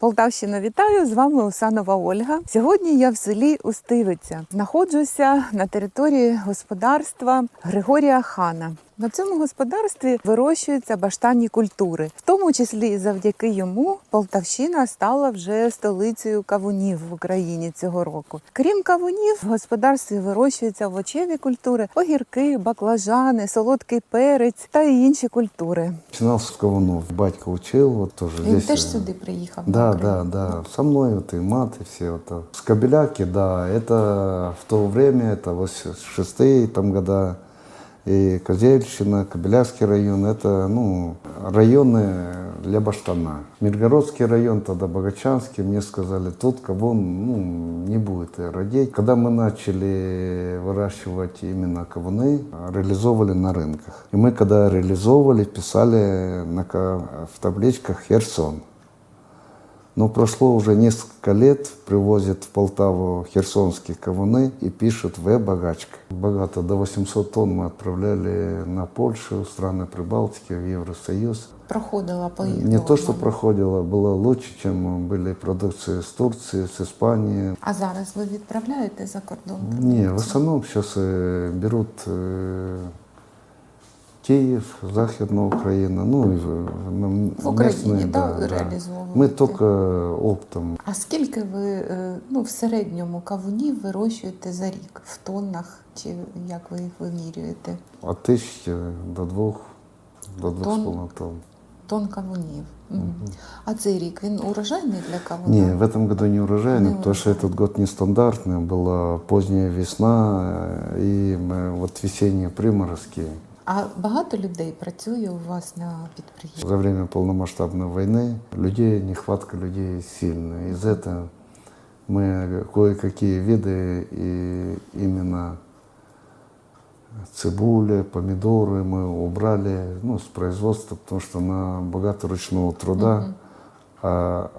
Полтавщину вітаю! З вами Усанова Ольга. Сьогодні я в селі Устивиця. Знаходжуся на території господарства Григорія Хана. На цьому господарстві вирощуються баштанні культури, в тому числі і завдяки йому Полтавщина стала вже столицею кавунів в Україні цього року. Крім кавунів, в господарстві вирощуються овочеві культури, огірки, баклажани, солодкий перець та й інші культури. Начинал с Ковунов. Батька учил, вот тоже Він здесь. теж э, сюди приїхав. Да, на Україну. да, да. Со мной вот и мат, и все вот. так. С Кобеляки, да, это в то время, это 86-е там года, и Козельщина, Кобелявский район, это, ну, районы для баштана. Миргородский район, тогда Богачанский, мне сказали, тут кавун, ну, не будет родить. Когда мы начали выращивать именно кавуны, реализовывали на рынках. И мы, когда реализовывали, писали на, ка- в табличках «Херсон». Но прошло уже несколько лет, привозят в Полтаву херсонские кавуны и пишут «В богачка». Богато, до 800 тонн мы отправляли на Польшу, страны Прибалтики, в Евросоюз. Проходила по Не то, что проходило, было лучше, чем были продукции с Турции, с Испании. А зараз ви відправляєте за кордон? Не, в основном сейчас берут э, Киев, Західна Україна, ну и в- м- В Україні, местные, да, реалізовуєте? Мы только оптом. А скільки ви е, ну, в середньому кавунів вирощуєте за рік в тоннах, чи як ви їх вимірюєте? От тысячи до двух, до двух Тонн? с половиной тонн. Тонн кавунів. Мгм. А цей рік він урожайний для кавуна? Не, в этом году не урожайный, Не потому что этот год нестандартный. Была поздняя весна э, и мы, вот весенние приморозки. А багато людей працює у вас на підприємстві? За время полномасштабной войны людей, нехватка людей сильная. Из этого мы кое-какие виды и именно цибуля, помидоры мы убрали ну, с производства, потому что на богато ручного труда, а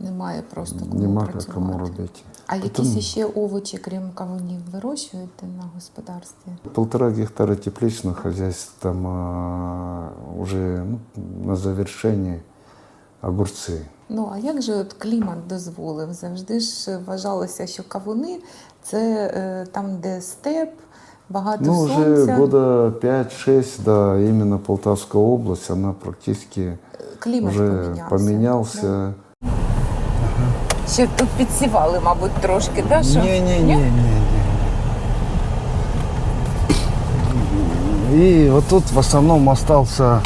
немає просто кому нема працювати. кому робити. А якісь ще овочі, крім кавунів, вирощуєте на господарстві? Полтора гектара тепличных хозяйств, там а, уже ну, на завершении огурцы. Ну а як же от клімат дозволив? Завжди ж вважалося, що кавуни це е, там, де степ, багато Ну, сонця. года 5-6, да, именно Полтавская область, она практически Клімат уже помінявся. поменялся. Ще тут підсівали, мабуть, трошки, да? що? Не-не-не. И вот тут в основном остался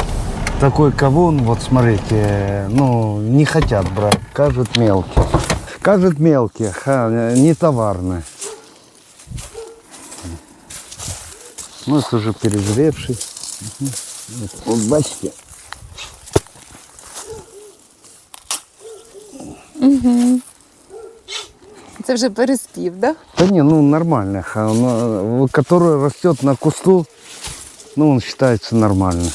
такой кавун, вот смотрите, ну, не хотят брать, кажут мелкий. Кажут мелкий, ха, не товарный. Ну, это уже перезревший. Вот, бачите. Це вже переспів, да? Да не, ну нормально. ха, ну, который растет на кусту, ну он считается нормально.